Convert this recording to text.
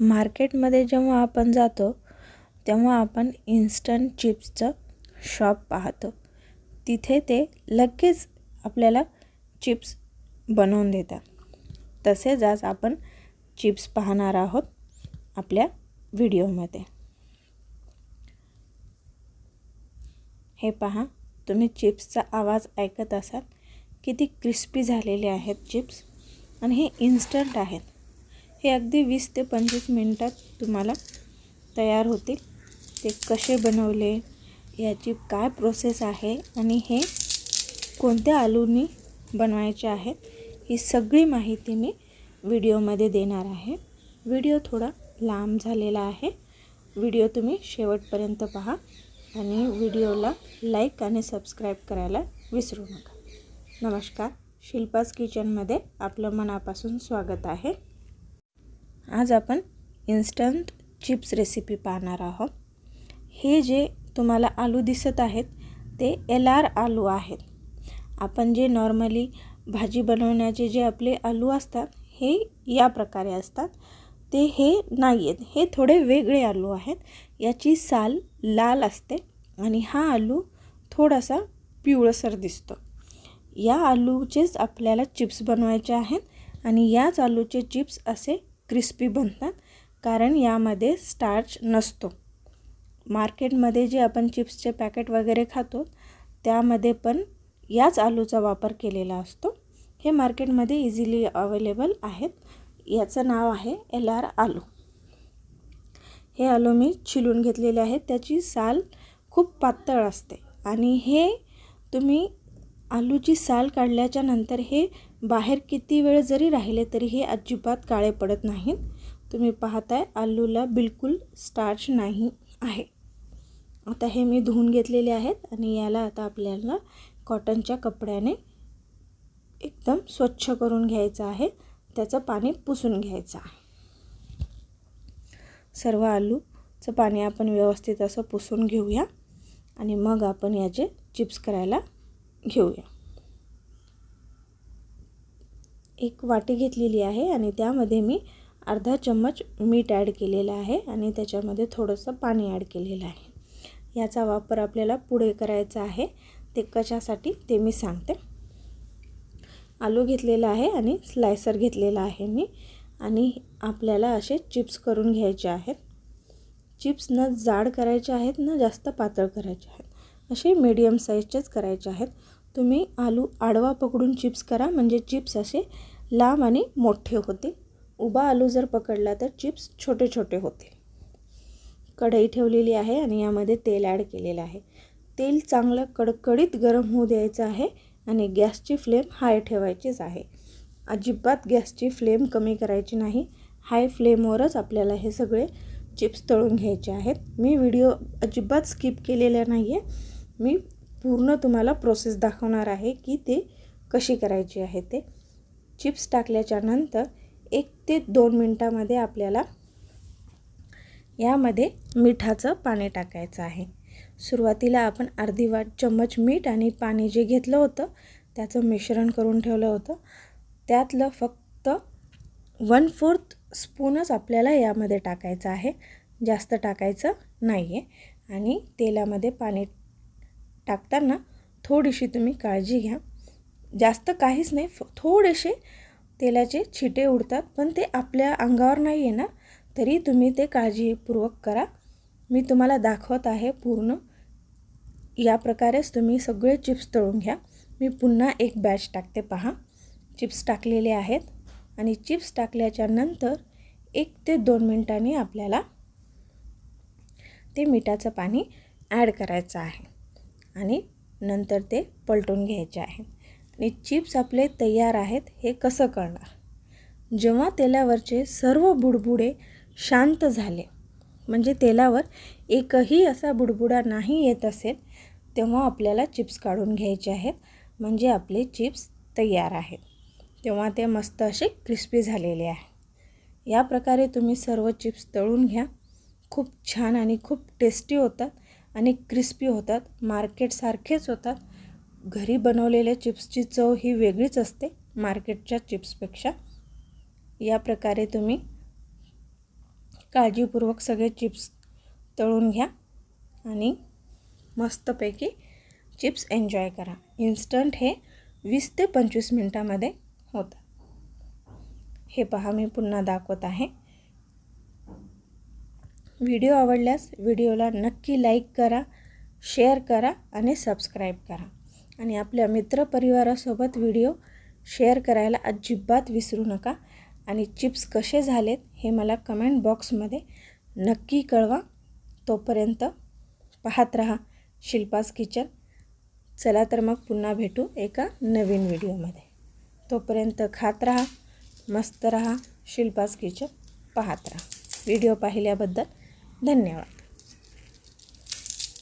मार्केटमध्ये जेव्हा आपण जातो तेव्हा आपण इन्स्टंट चिप्सचं शॉप पाहतो. तिथे ते लगेच आपल्याला चिप्स बनवून देतात. तसेच आज आपण चिप्स पाहणार आहोत आपल्या व्हिडिओमध्ये. हे पहा तुम्ही चिप्सचा आवाज ऐकत असाल किती क्रिस्पी झालेले आहेत चिप्स आणि हे इन्स्टंट आहेत. हे अगदी वीस ते पंचवीस मिनटात तुम्हाला तयार होतील. ते कसे बनवले याची काय प्रोसेस आहे आणि हे कोणत्या आलूनी बनवायचे आहेत ही सगळी माहिती मी व्हिडिओमध्ये देणार आहे. व्हिडिओ थोडा लांब झालेला आहे. व्हिडिओ तुम्ही शेवटपर्यंत पहा आणि व्हिडिओला लाईक आणि सबस्क्राईब करायला विसरू नका. नमस्कार. शिल्पास किचनमध्ये आपलं मनापासून स्वागत आहे. आज आपण इन्स्टंट चिप्स रेसिपी पाहणार आहोत. हे जे तुम्हाला आलू दिसत आहेत ते एल आर आलू आहेत. आपण जे नॉर्मली भाजी बनवण्याचे जे आपले आलू असतात हे या प्रकारे असतात. ते हे नाही आहेत. हे थोडे वेगळे आलू आहेत. याची साल लाल असते आणि हा आलू थोडासा पिवळसर दिसतो. या आलूचेच आपल्याला चिप्स बनवायचे आहेत आणि याच आलूचे चिप्स असे क्रिस्पी बनतात कारण यामध्ये स्टार्च नसतो. मार्केटमध्ये जे आपण चिप्सचे पॅकेट वगैरे खातो त्यामध्ये पण याच आलूचा वापर केलेला असतो. हे मार्केटमध्ये इझिली अवेलेबल आहेत. याचं नाव आहे एल आर आलू. हे आलू मी चिलून घेतलेले आहेत. त्याची साल खूप पातळ असते. आणि हे तुम्ही आलूची साल काढल्याच्या नंतर हे बाहेर किती वेळ जरी राहिले तरी हे अजिबात काळे पडत नाहीत. तुम्ही पाहताय आलूला बिलकुल स्टार्च नाही आहे. आता हे मी धुवून घेतलेले आहेत आणि याला आता आपल्याला कॉटनच्या कपड्याने एकदम स्वच्छ करून घ्यायचं आहे. त्याचं पाणी पुसून घ्यायचं आहे. सर्व आलूचं पाणी आपण व्यवस्थित असं पुसून घेऊया आणि मग आपण याचे चिप्स करायला घेऊया. एक वाटी घेतलेली आहे आणि त्यामध्ये मी अर्धा चम्मच मीठ ॲड केलेलं आहे आणि त्याच्यामध्ये थोडंसं पाणी ॲड केलेलं आहे. याचा वापर आपल्याला पुढे करायचा आहे. ते कशासाठी ते मी सांगते. आलू घेतलेला आहे आणि स्लायसर घेतलेला आहे मी आणि आपल्याला असे चिप्स करून घ्यायचे आहेत. चिप्स न जाड करायचे आहेत ना जास्त पातळ करायचे आहेत. असे मीडियम साईजचेच करायचे आहेत. तुम्ही आलू आडवा पकडून चिप्स करा. म्हणजे चिप्स असे लांब आणि मोठे होतील. उभा आलू जर पकडला तर चिप्स छोटे छोटे होतील. कढई ठेवलेली आहे आणि यामध्ये तेल ॲड केलेलं आहे. तेल चांगलं कडकडीत गरम होऊ द्यायचं आहे आणि गॅसची फ्लेम हाय ठेवायचीच आहे. अजिबात गॅसची फ्लेम कमी करायची नाही. हाय फ्लेमवरच आपल्याला हे सगळे चिप्स तळून घ्यायचे आहेत. मी व्हिडिओ अजिबात स्किप केलेला नाही आहे मी पूर्ण तुम्हाला प्रोसेस दाखवणार आहे की ते कशी करायची आहे ते. चिप्स टाकल्याच्या नंतर एक ते दोन मिनटामध्ये आपल्याला यामध्ये मिठाचं पाणी टाकायचं आहे. सुरुवातीला आपण अर्धी वाट चम्मच मीठ आणि पाणी जे घेतलं होतं त्याचं मिश्रण करून ठेवलं होतं. त्यातलं फक्त वन फोर्थ स्पूनच आपल्याला यामध्ये टाकायचं आहे. जास्त टाकायचं नाही आहे आणि तेलामध्ये पाणी टाकताना थोडीशी तुम्ही काळजी घ्या. जास्त काहीच नाही फ थोडेसे तेलाचे छिटे उडतात पण ते आपल्या अंगावर नाही येणार तरी तुम्ही ते काळजीपूर्वक करा. मी तुम्हाला दाखवत आहे पूर्ण. या प्रकारेच तुम्ही सगळे चिप्स तळून घ्या. मी पुन्हा एक बॅच टाकते पहा. चिप्स टाकलेले आहेत आणि चिप्स टाकल्याच्या नंतर एक ते दोन मिनटांनी आपल्याला ते मिठाचं पाणी ॲड करायचं आहे. आणि नंतर ते पलटून घ्यायचे आहे. आणि चिप्स आपले तयार आहेत हे कसं कळणार जेव्हा तेलावरचे सर्व बुडबुडे शांत झाले म्हणजे तेलावर एकही असा बुडबुडा नाही येत असेल तेव्हा आपल्याला चिप्स काढून घ्यायचे आहेत म्हणजे आपले चिप्स तयार आहेत. तेव्हा ते मस्त असे क्रिस्पी झालेले आहे. या प्रकारे तुम्ही सर्व चिप्स तळून घ्या. खूप छान आणि खूप टेस्टी होतात. आणि क्रिस्पी होतात. मार्केटसारखेच होतात. घरी बनवलेल्या चिप्सची चव ही वेगळीच असते मार्केटच्या चिप्सपेक्षा. या प्रकारे तुम्ही काळजीपूर्वक सगळे चिप्स तळून घ्या आणि मस्तपैकी चिप्स एन्जॉय करा. इन्स्टंट हे वीस ते पंचवीस मिनटामध्ये होतं हे पहा मी पुन्हा दाखवत आहे. व्हिडिओ आवडल्यास व्हिडिओला नक्की लाईक करा शेअर करा आणि सबस्क्राईब करा. आणि आपल्या मित्रपरिवारासोबत व्हिडिओ शेअर करायला अजिबात विसरू नका. आणि चिप्स कसे झालेत हे मला कमेंट बॉक्समध्ये नक्की कळवा. तोपर्यंत पाहत रहा शिल्पास किचन. चला तर मग पुन्हा भेटू एका नवीन व्हिडिओमध्ये. तोपर्यंत खात रहा मस्त रहा शिल्पास किचन पाहत राहा. व्हिडिओ पाहिल्याबद्दल धन्यवाद.